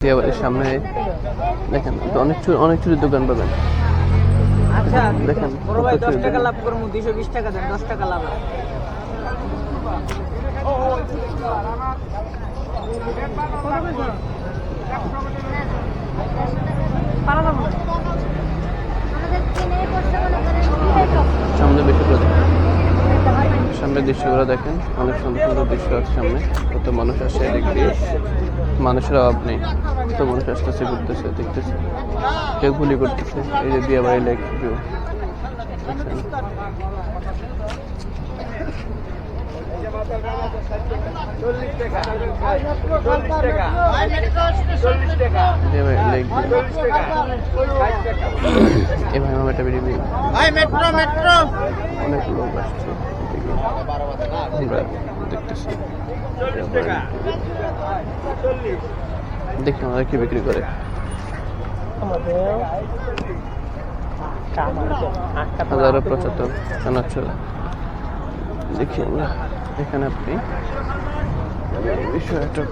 দিয়াবাড়ির সামনে দেখেন অনেক চুরি অনেক চুরির দোকান পাবেন আচ্ছা দেখেন বড় ভাই দশ টাকা লাভ করব দুইশো বিশ টাকা দেন দশ টাকা লাভ দৃশ্যগুলো দেখেন সামনে দৃশ্যগুলো দেখেন। অনেক সুন্দর সুন্দর দৃশ্য আছে সামনে। কত মানুষ আসে এদিক দিয়ে। মানুষের অভাব নেই। কত মানুষ আসতেছে ঘুরতেছে দেখতেছে। কেউ গুলি করতেছে। এই যে ভিউ দিয়াবাড়ি লেক ভিউ এভাবে আমার একটা ভিডিও মেট্রো মেট্রো অনেক লোক আসছে। আমরা দেখতেছি। দেখি ওনারা কি বিক্রি করে। হাজারো পঁচাত্তর চানাচুর দেখি আমরা এখানে আপনি। বিষয়টা